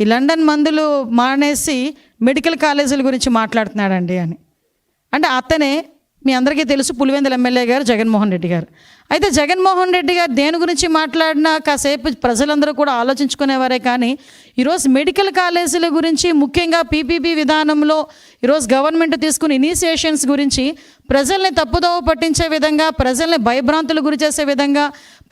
ఈ లండన్ మందులు మానేసి మెడికల్ కాలేజీల గురించి మాట్లాడుతున్నాడండి అని. అంటే అతనే మీ అందరికీ తెలుసు పులివెందుల ఎమ్మెల్యే గారు జగన్మోహన్ రెడ్డి గారు. అయితే జగన్మోహన్ రెడ్డి గారు దేని గురించి మాట్లాడినా కాసేపు ప్రజలందరూ కూడా ఆలోచించుకునేవారే కానీ ఈరోజు మెడికల్ కాలేజీల గురించి ముఖ్యంగా పీపీపీ విధానంలో ఈరోజు గవర్నమెంట్ తీసుకున్న ఇనిషియేషన్స్ గురించి ప్రజల్ని తప్పుదోవ పట్టించే విధంగా ప్రజల్ని భయభ్రాంతులు గురి చేసే విధంగా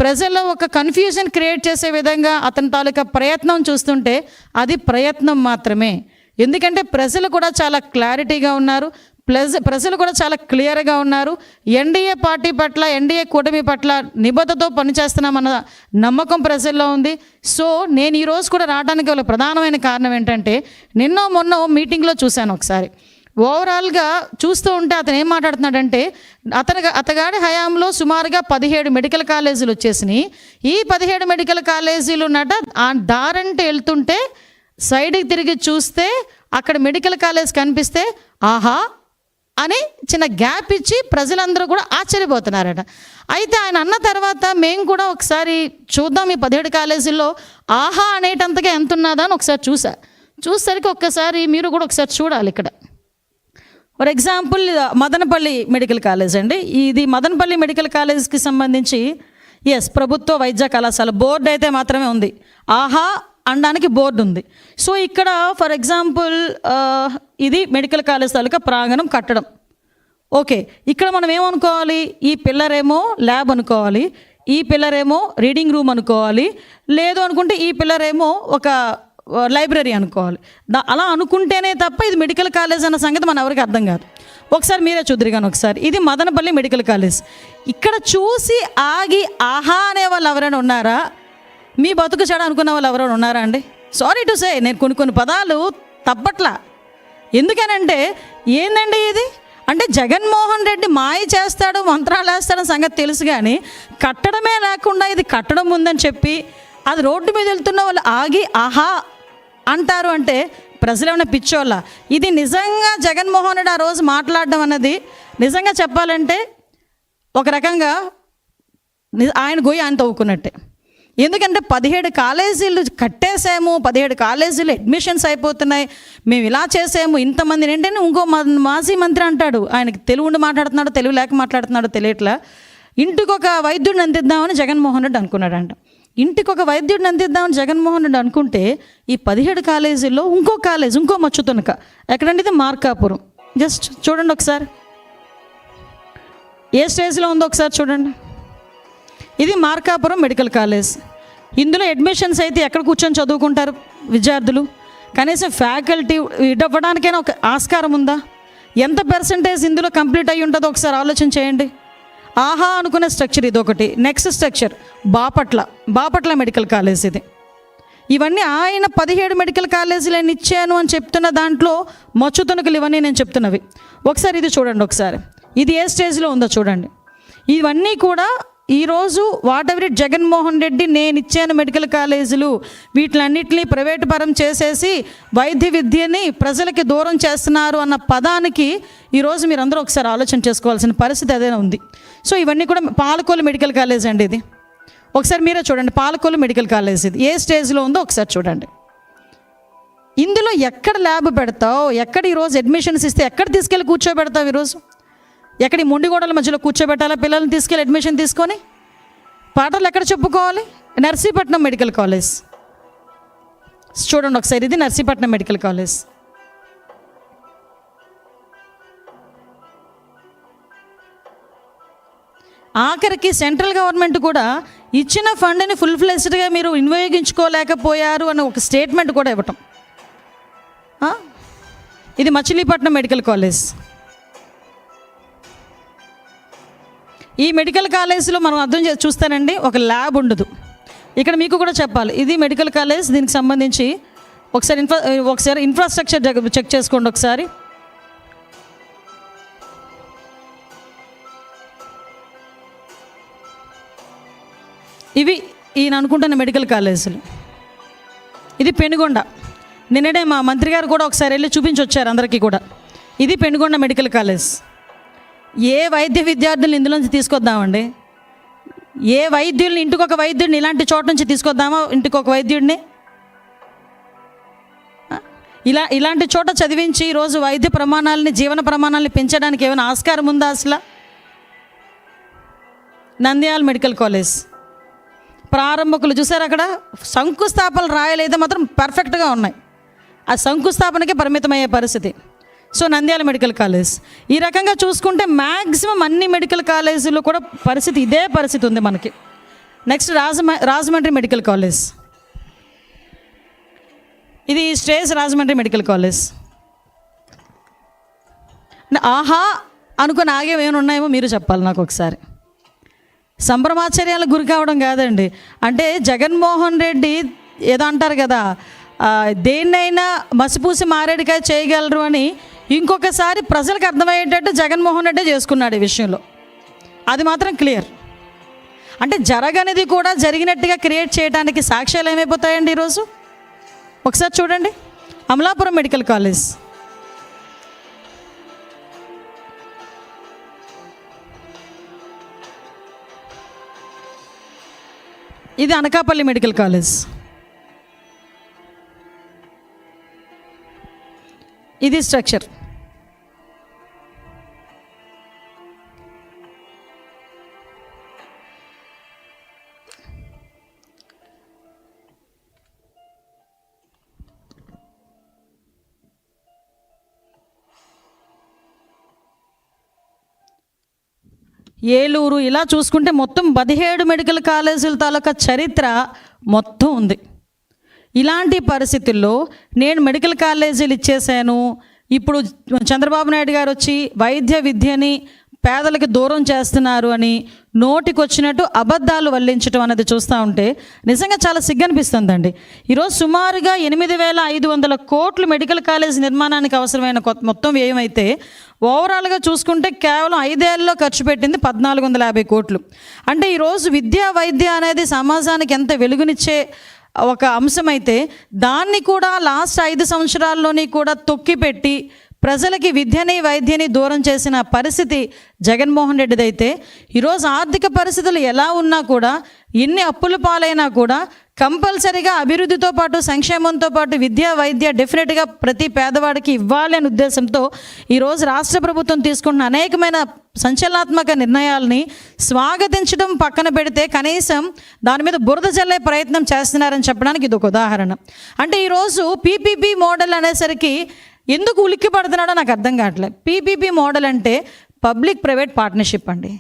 ప్రజల్లో ఒక కన్ఫ్యూజన్ క్రియేట్ చేసే విధంగా అతని తాలూకా ప్రయత్నం చూస్తుంటే అది ప్రయత్నం మాత్రమే. ఎందుకంటే ప్రజలు కూడా చాలా క్లారిటీగా ఉన్నారు. ప్లస్ ప్రజలు కూడా చాలా క్లియర్గా ఉన్నారు. ఎన్డీఏ పార్టీ పట్ల ఎన్డీఏ కూటమి పట్ల నిబద్ధతో పనిచేస్తున్నామన్న నమ్మకం ప్రజల్లో ఉంది. సో నేను ఈరోజు కూడా రావడానికి గల ప్రధానమైన కారణం ఏంటంటే నిన్నో మొన్న మీటింగ్లో చూశాను ఒకసారి. ఓవరాల్గా చూస్తూ ఉంటే అతను ఏం మాట్లాడుతున్నాడంటే అతని అతగాడి హయాంలో సుమారుగా పదిహేడు మెడికల్ కాలేజీలు వచ్చేసినాయి. ఈ పదిహేడు మెడికల్ కాలేజీలు ఉన్నట దారంటే వెళ్తుంటే సైడ్కి తిరిగి చూస్తే అక్కడ మెడికల్ కాలేజ్ కనిపిస్తే ఆహా అని చిన్న గ్యాప్ ఇచ్చి ప్రజలందరూ కూడా ఆశ్చర్యపోతున్నారట. అయితే ఆయన అన్న తర్వాత మేము కూడా ఒకసారి చూద్దాం ఈ పదిహేడు కాలేజీల్లో ఆహా అనేటంతగా ఎంత ఉన్నదా అని ఒకసారి చూసా. చూసేసరికి ఒక్కసారి మీరు కూడా ఒకసారి చూడాలి ఇక్కడ. For example Madanapalle medical college అండి. ఇది మదనపల్లి మెడికల్ కాలేజ్కి సంబంధించి ఎస్ ప్రభుత్వ వైద్య కళాశాల బోర్డు అయితే మాత్రమే ఉంది. ఆహా అనడానికి బోర్డు ఉంది. సో ఇక్కడ ఫర్ ఎగ్జాంపుల్ ఇది మెడికల్ కాలేజ్ తాలూకా ప్రాంగణం కట్టడం. ఓకే ఇక్కడ మనం ఏమనుకోవాలి? ఈ పిల్లరేమో ల్యాబ్ అనుకోవాలి ఈ పిల్లరేమో రీడింగ్ రూమ్ అనుకోవాలి లేదు అనుకుంటే ఈ పిల్లరేమో ఒక లైబ్రరీ అనుకోవాలి. దా అలా అనుకుంటేనే తప్ప ఇది మెడికల్ కాలేజ్ అన్న సంగతి మన ఎవరికి అర్థం కాదు. ఒకసారి మీరే చూద్దరు కానీ ఒకసారి ఇది మదనపల్లి మెడికల్ కాలేజ్. ఇక్కడ చూసి ఆగి ఆహా అనే వాళ్ళు ఎవరైనా ఉన్నారా? మీ బతుకు చెడ అనుకున్న వాళ్ళు ఎవరైనా ఉన్నారా అండి? సారీ టు సే నేను కొన్ని కొన్ని పదాలు తప్పట్లా. ఎందుకనంటే ఏందండి ఇది? అంటే జగన్మోహన్ రెడ్డి మాయ చేస్తాడు మంత్రాలు వేస్తాడని సంగతి తెలుసు కానీ కట్టడమే లేకుండా ఇది కట్టడం ఉందని చెప్పి అది రోడ్డు మీద వెళ్తున్న వాళ్ళు ఆగి ఆహా! అంటారు అంటే ప్రజలు ఏమైనా పిచ్చోళ్ళ? ఇది నిజంగా జగన్మోహన్ రెడ్డి ఆ రోజు మాట్లాడడం అన్నది నిజంగా చెప్పాలంటే ఒక రకంగా ని- ఆయన గొయ్యి ఆయన తవ్వుకున్నట్టే. ఎందుకంటే పదిహేడు కాలేజీలు కట్టేసాము పదిహేడు కాలేజీలు అడ్మిషన్స్ అయిపోతున్నాయి. మేము ఇలా చేసాము ఇంతమంది ఏంటంటే ఇంకో మాజీ మంత్రి అంటాడు. ఆయనకి తెలుగుండి మాట్లాడుతున్నాడు తెలుగు లేక మాట్లాడుతున్నాడు తెలియట్లా. ఇంటికి ఒక వైద్యుడిని అందిద్దామని జగన్మోహన్ రెడ్డి అనుకున్నాడంట. ఇంటికి ఒక వైద్యుడిని అందిద్దామని జగన్మోహన్ రెడ్డి అనుకుంటే ఈ పదిహేడు కాలేజీల్లో ఇంకో కాలేజ్ ఇంకో మచ్చుతునక ఎక్కడంటే ఇది మార్కాపురం. జస్ట్ చూడండి ఒకసారి. ఏ స్టేజ్లో ఉందో ఒకసారి చూడండి. ఇది మార్కాపురం మెడికల్ కాలేజ్. ఇందులో అడ్మిషన్స్ అయితే ఎక్కడ కూర్చొని చదువుకుంటారు విద్యార్థులు? కనీసం ఫ్యాకల్టీ ఇవ్వడానికైనా ఒక ఆస్కారం ఉందా? ఎంత పర్సంటేజ్ ఇందులో కంప్లీట్ అయ్యి ఉంటుందో ఒకసారి ఆలోచన చేయండి. ఆహా అనుకునే స్ట్రక్చర్ ఇది ఒకటి next structure Bapatla. Bapatla medical college ఇది. ఇవన్నీ ఆయన పదిహేడు మెడికల్ కాలేజీలు నేను ఇచ్చాను అని చెప్తున్న దాంట్లో మచ్చుతునకలు ఇవన్నీ నేను చెప్తున్నవి. ఒకసారి ఇది చూడండి ఒకసారి. ఇది ఏ స్టేజ్లో ఉందో చూడండి. ఇవన్నీ కూడా ఈరోజు వాట్ ఎవరి జగన్మోహన్ రెడ్డి నేను ఇచ్చాను మెడికల్ కాలేజీలు. వీటిలన్నింటినీ ప్రైవేటు పరం చేసేసి వైద్య విద్యని ప్రజలకి దూరం చేస్తున్నారు అన్న పదానికి ఈరోజు మీరందరూ ఒకసారి ఆలోచన చేసుకోవాల్సిన పరిస్థితి అదేనా ఉంది. సో ఇవన్నీ కూడా పాలకోలు మెడికల్ కాలేజ్ అండి ఇది. ఒకసారి మీరే చూడండి పాలకోలు మెడికల్ కాలేజ్ ఇది. ఏ స్టేజ్లో ఉందో ఒకసారి చూడండి. ఇందులో ఎక్కడ ల్యాబ్ పెడతావు? ఎక్కడ ఈరోజు అడ్మిషన్స్ ఇస్తే ఎక్కడ తీసుకెళ్ళి కూర్చోబెడతావు ఈరోజు ఎక్కడ ఈ మొండిగోడల మధ్యలో కూర్చోబెట్టాలా? పిల్లల్ని తీసుకెళ్ళి అడ్మిషన్ తీసుకొని? పాటలు ఎక్కడ చెప్పుకోవాలి? Narsipatnam medical college. చూడండి ఒకసారి ఇది నర్సీపట్నం మెడికల్ కాలేజ్. ఆఖరికి సెంట్రల్ గవర్నమెంట్ కూడా ఇచ్చిన ఫండ్ని ఫుల్ ఫ్లెస్డ్గా మీరు వినియోగించుకోలేకపోయారు అని ఒక స్టేట్మెంట్ కూడా ఇవ్వటం. ఇది మచిలీపట్నం మెడికల్ కాలేజ్. ఈ మెడికల్ కాలేజ్లో మనం అర్థం చే చూస్తానండి ఒక ల్యాబ్ ఉండదు. ఇక్కడ మీకు కూడా చెప్పాలి ఇది మెడికల్ కాలేజ్ దీనికి సంబంధించి ఒకసారి ఇన్ఫ్రా ఒకసారి ఇన్ఫ్రాస్ట్రక్చర్ చెక్ చేసుకోండి ఒకసారి. ఇవి ఈయన అనుకుంటున్న మెడికల్ కాలేజీలు ఇది పెనుగొండ. నిన్ననే మా మంత్రి గారు కూడా ఒకసారి వెళ్ళి చూపించి వచ్చారు అందరికీ కూడా. ఇది పెనుగొండ మెడికల్ కాలేజ్ ఏ వైద్య విద్యార్థులను ఇందులోంచి తీసుకొద్దామండి? ఏ వైద్యుల్ని ఇంటికి ఒక వైద్యుడిని ఇలాంటి చోట నుంచి తీసుకొద్దామా? ఇంటికి ఒక వైద్యుడిని? ఇలా ఇలాంటి చోట చదివించి ఈరోజు వైద్య ప్రమాణాలని జీవన ప్రమాణాలని పెంచడానికి ఏమైనా ఆస్కారం ఉందా అసలు? Nandyal medical college. ప్రారంభకులు చూసారు అక్కడ? శంకుస్థాపనలు రాయలేదు మాత్రం పర్ఫెక్ట్గా ఉన్నాయి. ఆ శంకుస్థాపనకే పరిమితమయ్యే పరిస్థితి. So Nandyal medical college. ఈ రకంగా చూసుకుంటే మ్యాక్సిమం అన్ని మెడికల్ కాలేజీలో కూడా పరిస్థితి ఇదే పరిస్థితి ఉంది మనకి. నెక్స్ట్ రాజమ రాజమండ్రి మెడికల్ కాలేజ్. ఇది స్టేజ్ రాజమండ్రి మెడికల్ కాలేజ్. ఆహా! అనుకుని ఆగేవి ఏమైనా ఉన్నాయేమో మీరు చెప్పాలి నాకు ఒకసారి. సంభ్రమాశ్చర్యాలకు గురి కావడం కాదండి. అంటే జగన్మోహన్ రెడ్డి ఏదో అంటారు కదా దేన్నైనా మసిపూసి మారేడుకాయ చేయగలరు అని ఇంకొకసారి ప్రజలకు అర్థమయ్యేటట్టు జగన్మోహన్ రెడ్డి చేసుకున్నాడు ఈ విషయంలో. అది మాత్రం క్లియర్. అంటే జరగనిది కూడా జరిగినట్టుగా క్రియేట్ చేయడానికి సాక్ష్యాలు ఏమైపోతాయండి ఈరోజు? ఒకసారి చూడండి. Amalapuram medical college. ఇది అనకాపల్లి మెడికల్ కాలేజ్. ఇది స్ట్రక్చర్. ఏలూరు ఇలా చూసుకుంటే మొత్తం పదిహేడు మెడికల్ కాలేజీల తాలూకా చరిత్ర మొత్తం ఉంది. ఇలాంటి పరిస్థితుల్లో నేను మెడికల్ కాలేజీలు ఇచ్చేసాను ఇప్పుడు చంద్రబాబు నాయుడు గారు వచ్చి వైద్య విద్యని పేదలకు దూరం చేస్తున్నారు అని నోటికొచ్చినట్టు అబద్ధాలు వల్లించడం అనేది చూస్తూ ఉంటే నిజంగా చాలా సిగ్గనిపిస్తుందండి. ఈరోజు సుమారుగా ఎనిమిది వేల ఐదు వందల కోట్లు మెడికల్ కాలేజ్ నిర్మాణానికి అవసరమైన కొత్త మొత్తం వ్యయం అయితే ఓవరాల్గా చూసుకుంటే కేవలం ఐదేళ్ళలో ఖర్చు పెట్టింది పద్నాలుగు వందల యాభై కోట్లు. అంటే ఈరోజు విద్యా వైద్య అనేది సమాజానికి ఎంత వెలుగునిచ్చే ఒక అంశమైతే దాన్ని కూడా లాస్ట్ ఐదు సంవత్సరాల్లోని కూడా తొక్కిపెట్టి ప్రజలకి విద్యని వైద్యని దూరం చేసిన పరిస్థితి జగన్మోహన్ రెడ్డిదైతే ఈరోజు ఆర్థిక పరిస్థితులు ఎలా ఉన్నా కూడా ఎన్ని అప్పుల పాలైనా కూడా కంపల్సరీగా అభివృద్ధితో పాటు సంక్షేమంతో పాటు విద్య వైద్య డెఫినెట్గా ప్రతి పేదవాడికి ఇవ్వాలి అనే ఉద్దేశంతో ఈరోజు రాష్ట్ర ప్రభుత్వం తీసుకుంటున్న అనేకమైన సంచలనాత్మక నిర్ణయాల్ని స్వాగతించడం పక్కన పెడితే కనీసం దాని మీద బురద చల్లే ప్రయత్నం చేస్తున్నారని చెప్పడానికి ఇది ఒక ఉదాహరణ. అంటే ఈరోజు పీపీపీ మోడల్ అనేసరికి ఎందుకు ఉలిక్కి పడుతున్నాడో నాకు అర్థం కావట్లేదు. పీపీపీ మోడల్ అంటే పబ్లిక్ ప్రైవేట్ పార్ట్నర్షిప్ అండి.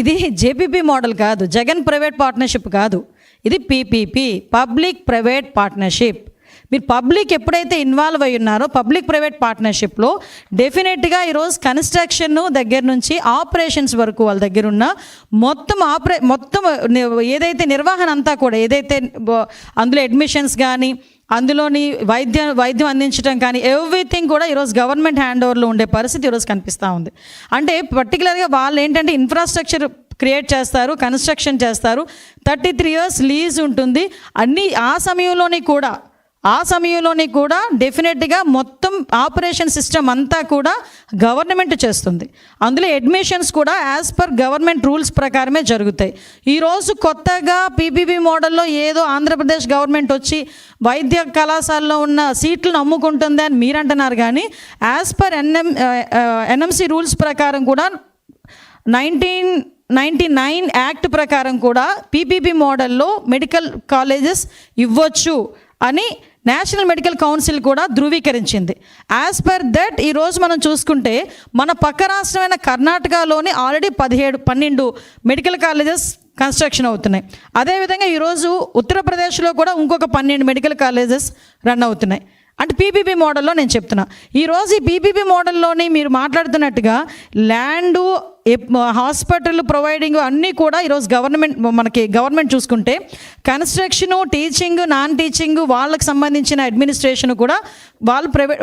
ఇది జేపీపీ మోడల్ కాదు జగన్ ప్రైవేట్ పార్ట్నర్షిప్ కాదు. ఇది పీపీపీ పబ్లిక్ ప్రైవేట్ పార్ట్నర్షిప్. మీరు పబ్లిక్ ఎప్పుడైతే ఇన్వాల్వ్ అయి ఉన్నారో పబ్లిక్ ప్రైవేట్ పార్ట్నర్షిప్లో డెఫినెట్గా ఈరోజు కన్స్ట్రక్షన్ దగ్గర నుంచి ఆపరేషన్స్ వరకు వాళ్ళ దగ్గర ఉన్న మొత్తం ఆపరే మొత్తం ఏదైతే నిర్వహణ అంతా కూడా ఏదైతే అందులో అడ్మిషన్స్ కానీ అందులోని వైద్య వైద్యం అందించడం కానీ ఎవ్రీథింగ్ కూడా ఈరోజు గవర్నమెంట్ హ్యాండ్ ఓవర్లో ఉండే పరిస్థితి ఈరోజు కనిపిస్తూ ఉంది. అంటే పర్టికులర్గా వాళ్ళు ఏంటంటే ఇన్ఫ్రాస్ట్రక్చర్ క్రియేట్ చేస్తారు కన్స్ట్రక్షన్ చేస్తారు. థర్టీ త్రీ ఇయర్స్ లీజ్ ఉంటుంది. అన్నీ ఆ సమయంలోని కూడా ఆ సమయంలోని కూడా డెఫినెట్గా మొత్తం ఆపరేషన్ సిస్టమ్ అంతా కూడా గవర్నమెంట్ చేస్తుంది. అందులో అడ్మిషన్స్ కూడా యాజ్ పర్ గవర్నమెంట్ రూల్స్ ప్రకారమే జరుగుతాయి. ఈరోజు కొత్తగా పీపీపీ మోడల్లో ఏదో ఆంధ్రప్రదేశ్ గవర్నమెంట్ వచ్చి వైద్య కళాశాలలో ఉన్న సీట్లను అమ్ముకుంటుంది అని మీరంటున్నారు కానీ as per NM NMC rules ప్రకారం కూడా నైన్టీన్ నైంటీ నైన్ యాక్ట్ ప్రకారం కూడా పీపీపీ మోడల్లో మెడికల్ కాలేజెస్ ఇవ్వచ్చు అని నేషనల్ మెడికల్ కౌన్సిల్ కూడా ధృవీకరించింది. యాజ్ పర్ దట్ ఈరోజు మనం చూసుకుంటే మన పక్క రాష్ట్రమైన కర్ణాటకలోని ఆల్రెడీ పదిహేడు పన్నెండు మెడికల్ కాలేజెస్ కన్స్ట్రక్షన్ అవుతున్నాయి. అదేవిధంగా ఈరోజు ఉత్తరప్రదేశ్లో కూడా ఇంకొక పన్నెండు మెడికల్ కాలేజెస్ రన్ అవుతున్నాయి. అంటే పీపీపీ మోడల్లో నేను చెప్తున్నా. ఈరోజు ఈ పీపీపీ మోడల్లోని మీరు మాట్లాడుతున్నట్టుగా ల్యాండు హాస్పిటల్ ప్రొవైడింగ్ అన్నీ కూడా ఈరోజు గవర్నమెంట్ మనకి గవర్నమెంట్ చూసుకుంటే కన్స్ట్రక్షను టీచింగ్ నాన్ టీచింగ్ వాళ్ళకి సంబంధించిన అడ్మినిస్ట్రేషన్ కూడా వాళ్ళు ప్రైవేట్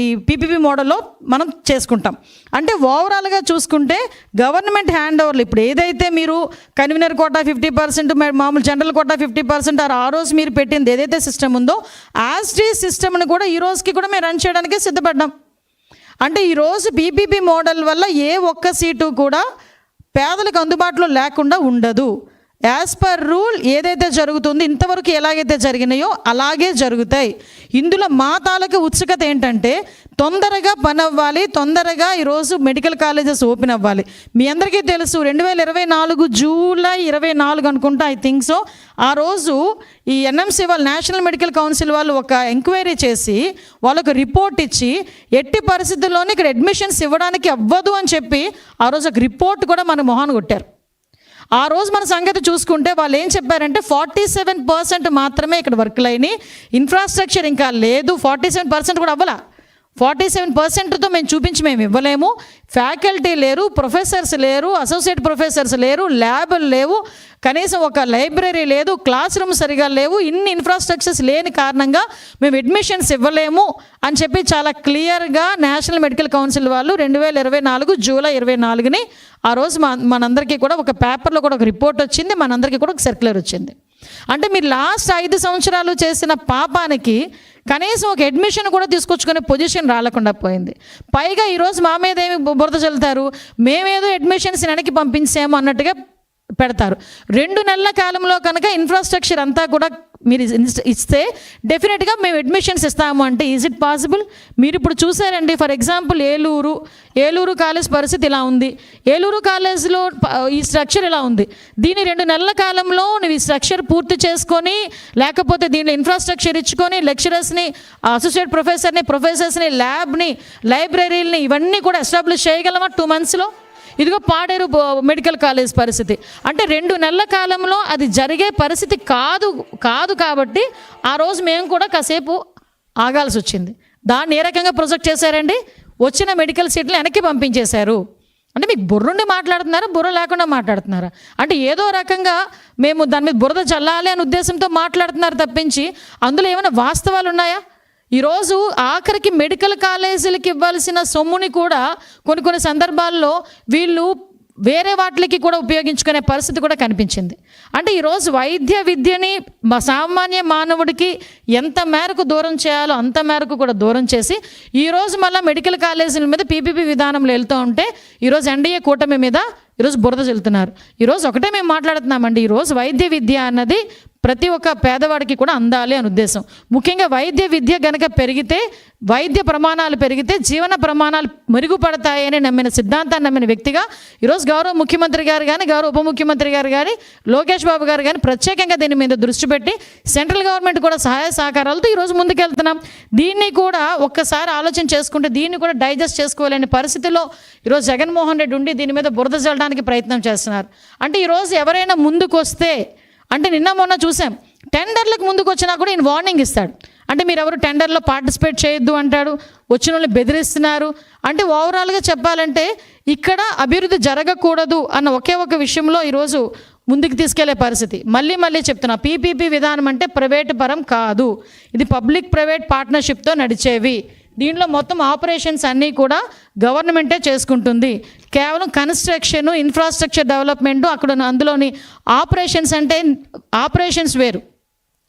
ఈ పీపీపీ మోడల్లో మనం చేసుకుంటాం. అంటే ఓవరాల్గా చూసుకుంటే గవర్నమెంట్ హ్యాండ్ ఓవర్లు ఇప్పుడు ఏదైతే మీరు కన్వీనర్ కోటా ఫిఫ్టీ పర్సెంట్ మామూలు జనరల్ కోటా ఫిఫ్టీ పర్సెంట్ ఆ రోజు మీరు పెట్టింది ఏదైతే సిస్టమ్ ఉందో యాజ్ టీ సిస్టమ్ని కూడా ఈ రోజుకి కూడా మేము రన్ చేయడానికి సిద్ధపడ్డాం. అంటే ఈరోజు బీబీబీ మోడల్ వల్ల ఏ ఒక్క సీటు కూడా పేదలకు అందుబాటులో లేకుండా ఉండదు. యాజ్ పర్ రూల్ ఏదైతే జరుగుతుందో ఇంతవరకు ఎలాగైతే జరిగినాయో అలాగే జరుగుతాయి. ఇందులో మా తాలూకు ఉత్సుకత ఏంటంటే తొందరగా పని అవ్వాలి తొందరగా ఈరోజు మెడికల్ కాలేజెస్ ఓపెన్ అవ్వాలి. మీ అందరికీ తెలుసు రెండు వేల ఇరవై నాలుగు జూలై ఇరవై నాలుగు అనుకుంటా ఐ థింక్ సో ఆ రోజు ఈ ఎన్ఎంసీ వాళ్ళు నేషనల్ మెడికల్ కౌన్సిల్ వాళ్ళు ఒక ఎంక్వైరీ చేసి వాళ్ళకు రిపోర్ట్ ఇచ్చి ఎట్టి పరిస్థితుల్లోనే ఇక్కడ అడ్మిషన్స్ ఇవ్వడానికి అవ్వదు అని చెప్పి ఆ రోజు ఒక రిపోర్ట్ కూడా మన మొహాన్ని కొట్టారు. ఆ రోజు మన సంగతి చూసుకుంటే వాళ్ళు ఏం చెప్పారంటే ఫార్టీ సెవెన్ పర్సెంట్ మాత్రమే ఇక్కడ వర్క్లు అయినాయి. ఇన్ఫ్రాస్ట్రక్చర్ ఇంకా లేదు. ఫార్టీ సెవెన్ పర్సెంట్ కూడా అవ్వలా. ఫార్టీ సెవెన్ పర్సెంట్తో మేము చూపించి మేము ఇవ్వలేము. ఫ్యాకల్టీ లేరు ప్రొఫెసర్స్ లేరు అసోసియేట్ ప్రొఫెసర్స్ లేరు ల్యాబ్లు లేవు. కనీసం ఒక లైబ్రరీ లేదు క్లాస్ రూమ్ సరిగా లేవు. ఇన్ని ఇన్ఫ్రాస్ట్రక్చర్స్ లేని కారణంగా మేము అడ్మిషన్స్ ఇవ్వలేము అని చెప్పి చాలా క్లియర్గా నేషనల్ మెడికల్ కౌన్సిల్ వాళ్ళు రెండు వేల ఇరవై నాలుగు జూలై ఇరవై నాలుగుని ఆ రోజు మా మనందరికీ కూడా ఒక పేపర్లో కూడా ఒక రిపోర్ట్ వచ్చింది. మనందరికీ కూడా ఒక సర్క్యులర్ వచ్చింది. అంటే మీరు లాస్ట్ ఐదు సంవత్సరాలు చేసిన పాపానికి కనీసం ఒక అడ్మిషన్ కూడా తీసుకొచ్చుకునే పొజిషన్ రాలేకుండా పోయింది. పైగా ఈరోజు మా మీద ఏమి బు- బురద చల్లుతారు? మేమేదో అడ్మిషన్స్ వెనక్కి పంపించాము అన్నట్టుగా పెడతారు. రెండు నెలల కాలంలో కనుక ఇన్ఫ్రాస్ట్రక్చర్ అంతా కూడా మీరు ఇస్తే డెఫినెట్గా మేము అడ్మిషన్స్ ఇస్తాము అంటే ఈజ్ ఇట్ పాసిబుల్ మీరు ఇప్పుడు చూసారండి for example Eluru Eluru college పరిస్థితి ఇలా ఉంది. ఏలూరు కాలేజ్లో ఈ స్ట్రక్చర్ ఇలా ఉంది. దీని రెండు నెలల కాలంలో నువ్వు ఈ స్ట్రక్చర్ పూర్తి చేసుకొని లేకపోతే దీనిలో ఇన్ఫ్రాస్ట్రక్చర్ ఇచ్చుకొని లెక్చరర్స్ని అసోసియేట్ ప్రొఫెసర్ని ప్రొఫెసర్స్ని ల్యాబ్ని లైబ్రరీలని ఇవన్నీ కూడా ఎస్టాబ్లిష్ చేయగలమా టూ మంత్స్లో ఇదిగో పాడేరు మెడికల్ కాలేజ్ పరిస్థితి. అంటే రెండు నెలల కాలంలో అది జరిగే పరిస్థితి కాదు కాదు కాబట్టి ఆ రోజు మేము కూడా కాసేపు ఆగాల్సి వచ్చింది. దాన్ని ఏ రకంగా ప్రొజెక్ట్ చేశారండి? వచ్చిన మెడికల్ సీట్లు వెనక్కి పంపించేశారు. అంటే మీకు బుర్రుండి మాట్లాడుతున్నారా? బుర్ర లేకుండా మాట్లాడుతున్నారా? అంటే ఏదో రకంగా మేము దాని మీద బురద చల్లాలి అనే ఉద్దేశంతో మాట్లాడుతున్నారు తప్పించి అందులో ఏమైనా వాస్తవాలు ఉన్నాయా ఈరోజు ఆఖరికి మెడికల్ కాలేజీలకి ఇవ్వాల్సిన సొమ్ముని కూడా కొన్ని కొన్ని సందర్భాల్లో వీళ్ళు వేరే వాటికి కూడా ఉపయోగించుకునే పరిస్థితి కూడా కనిపించింది. అంటే ఈరోజు వైద్య విద్యని మా సామాన్య మానవుడికి ఎంత మేరకు దూరం చేయాలో అంత మేరకు కూడా దూరం చేసి ఈరోజు మళ్ళీ మెడికల్ కాలేజీల మీద పీపీపీ విధానంలో వెళ్తూ ఉంటే ఈరోజు ఎన్డీఏ కూటమి మీద ఈరోజు బురద చెల్లుతున్నారు ఈరోజు ఒకటే మేము మాట్లాడుతున్నామండి. ఈరోజు వైద్య విద్య అన్నది ప్రతి ఒక్క పేదవాడికి కూడా అందాలి అని ఉద్దేశం. ముఖ్యంగా వైద్య విద్య గనక పెరిగితే వైద్య ప్రమాణాలు పెరిగితే జీవన ప్రమాణాలు మెరుగుపడతాయని నమ్మిన సిద్ధాంతాన్ని నమ్మిన వ్యక్తిగా ఈరోజు గౌరవ ముఖ్యమంత్రి గారు కానీ గౌరవ ఉప ముఖ్యమంత్రి గారు కానీ లోకేష్ బాబు గారు కానీ ప్రత్యేకంగా దీని మీద దృష్టి పెట్టి సెంట్రల్ గవర్నమెంట్ కూడా సహాయ సహకారాలతో ఈరోజు ముందుకెళ్తున్నాం. దీన్ని కూడా ఒక్కసారి ఆలోచన చేసుకుంటే దీన్ని కూడా డైజెస్ట్ చేసుకోలేని పరిస్థితిలో ఈరోజు జగన్మోహన్ రెడ్డి ఉండి దీని మీద బురద చల్లడానికి ప్రయత్నం చేస్తున్నారు. అంటే ఈరోజు ఎవరైనా ముందుకు వస్తే అంటే నిన్న మొన్న చూసాం. టెండర్లకు ముందుకు వచ్చినా కూడా ఈయన వార్నింగ్ ఇస్తాడు. అంటే మీరు ఎవరు టెండర్లో పార్టిసిపేట్ చేయొద్దు అంటాడు వచ్చిన వాళ్ళని బెదిరిస్తున్నారు. అంటే ఓవరాల్గా చెప్పాలంటే ఇక్కడ అభివృద్ధి జరగకూడదు అన్న ఒకే ఒక విషయంలో ఈరోజు ముందుకు తీసుకెళ్ళే పరిస్థితి. మళ్ళీ మళ్ళీ చెప్తున్నా పీపీపీ విధానం అంటే ప్రైవేట్ పరం కాదు. ఇది పబ్లిక్ ప్రైవేట్ పార్ట్నర్షిప్తో నడిచేవి. దీంట్లో మొత్తం ఆపరేషన్స్ అన్నీ కూడా గవర్నమెంటే చేసుకుంటుంది. కేవలం కన్స్ట్రక్షన్ ఇన్ఫ్రాస్ట్రక్చర్ డెవలప్మెంట్ అక్కడ ఉన్న అందులోని ఆపరేషన్స్ అంటే ఆపరేషన్స్ వేరు.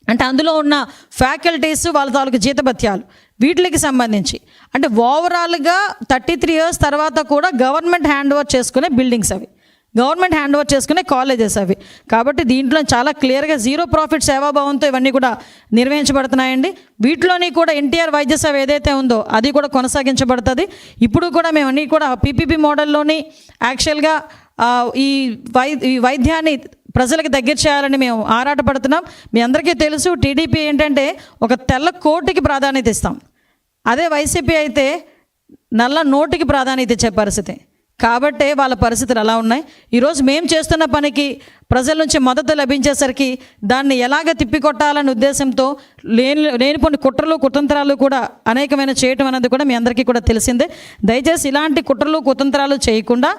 అంటే అందులో ఉన్న ఫ్యాకల్టీస్ వాళ్ళ తాలూకు జీతభత్యాలు వీటికి సంబంధించి. అంటే ఓవరాల్గా థర్టీ త్రీ ఇయర్స్ తర్వాత కూడా గవర్నమెంట్ హ్యాండ్ ఓవర్ చేసుకునే బిల్డింగ్స్ అవి. గవర్నమెంట్ హ్యాండ్ ఓవర్ చేసుకునే కాలేజెస్ అవి. కాబట్టి దీంట్లో చాలా క్లియర్గా జీరో ప్రాఫిట్ సేవాభావంతో ఇవన్నీ కూడా నిర్వహించబడుతున్నాయండి. వీటిలోని కూడా ఎన్టీఆర్ వైద్య సేవ ఏదైతే ఉందో అది కూడా కొనసాగించబడుతుంది. ఇప్పుడు కూడా మేము అన్నీ కూడా పీపీపీ మోడల్లోని యాక్చువల్గా ఈ వై ఈ వైద్యాన్ని ప్రజలకు దగ్గర చేయాలని మేము ఆరాటపడుతున్నాం. మీ అందరికీ తెలుసు టీడీపీ ఏంటంటే ఒక తెల్ల కోటికి ప్రాధాన్యత ఇస్తాం. అదే వైసీపీ అయితే నల్ల నోటికి ప్రాధాన్యత ఇచ్చే పరిస్థితి. కాబట్టే వాళ్ళ పరిస్థితులు అలా ఉన్నాయి. ఈరోజు మేము చేస్తున్న పనికి ప్రజల నుంచి మద్దతు లభించేసరికి దాన్ని ఎలాగ తిప్పికొట్టాలనే ఉద్దేశంతో లేని లేని కొన్ని కుట్రలు కుతంత్రాలు కూడా అనేకమైన చేయటం అనేది కూడా మీ అందరికీ కూడా తెలిసిందే. దయచేసి ఇలాంటి కుట్రలు కుతంత్రాలు చేయకుండా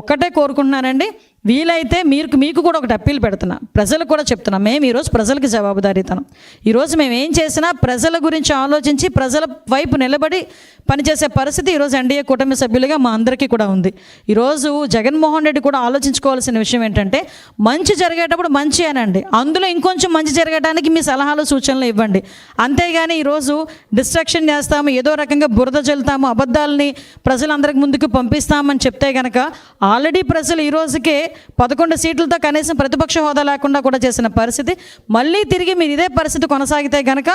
ఒక్కటే కోరుకుంటున్నానండి. వీలైతే మీరు మీకు కూడా ఒకటి అప్పీల్ పెడుతున్నా. ప్రజలకు కూడా చెప్తున్నా. మేము ఈరోజు ప్రజలకి జవాబుదారీతనం. ఈరోజు మేము ఏం చేసినా ప్రజల గురించి ఆలోచించి ప్రజల వైపు నిలబడి పనిచేసే పరిస్థితి ఈరోజు ఎన్డీఏ కూటమి సభ్యులుగా మా అందరికీ కూడా ఉంది. ఈరోజు జగన్మోహన్ రెడ్డి కూడా ఆలోచించుకోవాల్సిన విషయం ఏంటంటే మంచి జరిగేటప్పుడు మంచి అనండి. అందులో ఇంకొంచెం మంచి జరగడానికి మీ సలహాలు సూచనలు ఇవ్వండి. అంతేగాని ఈరోజు డిస్ట్రక్షన్ చేస్తాము ఏదో రకంగా బురద చల్లుతాము అబద్ధాలని ప్రజలందరికి ముందుకు పంపిస్తామని చెప్తే కనుక ఆల్రెడీ ప్రజలు ఈ రోజుకే పదకొండు సీట్లతో కనీసం ప్రతిపక్ష హోదా లేకుండా కూడా చేసిన పరిస్థితి. మళ్ళీ తిరిగి మీరు ఇదే పరిస్థితి కొనసాగితే కనుక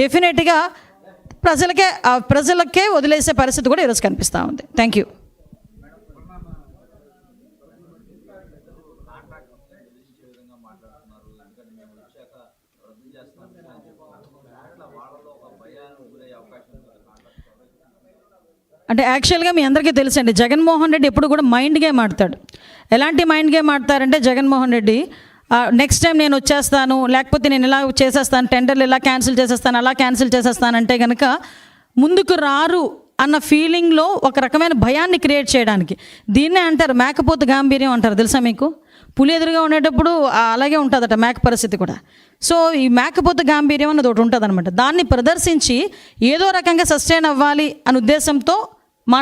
డెఫినెట్గా ప్రజలకే ఆ ప్రజలకే వదిలేసే పరిస్థితి కూడా ఈరోజు కనిపిస్తూ ఉంది. థ్యాంక్ యూ అంటే యాక్చువల్గా మీ అందరికీ తెలుసండి జగన్మోహన్ రెడ్డి ఎప్పుడు కూడా మైండ్ గేమ్ ఆడతాడు. ఎలాంటి మైండ్ గేమ్ ఆడతారంటే జగన్మోహన్ రెడ్డి నెక్స్ట్ టైం నేను వచ్చేస్తాను లేకపోతే నేను ఇలా చేసేస్తాను టెండర్లు ఇలా క్యాన్సిల్ చేసేస్తాను అలా క్యాన్సిల్ చేసేస్తాను అంటే కనుక ముందుకు రారు అన్న ఫీలింగ్లో ఒక రకమైన భయాన్ని క్రియేట్ చేయడానికి. దీన్నే అంటారు మేకపోతు గాంభీర్యం అంటారు తెలుసా మీకు? పులి ఎదురుగా ఉండేటప్పుడు అలాగే ఉంటుందట మేక పరిస్థితి కూడా. సో ఈ మేకపోతు గాంభీర్యం అన్నది ఒకటి ఉంటుంది అనమాట దాన్ని ప్రదర్శించి ఏదో రకంగా సస్టైన్ అవ్వాలి అనే ఉద్దేశంతో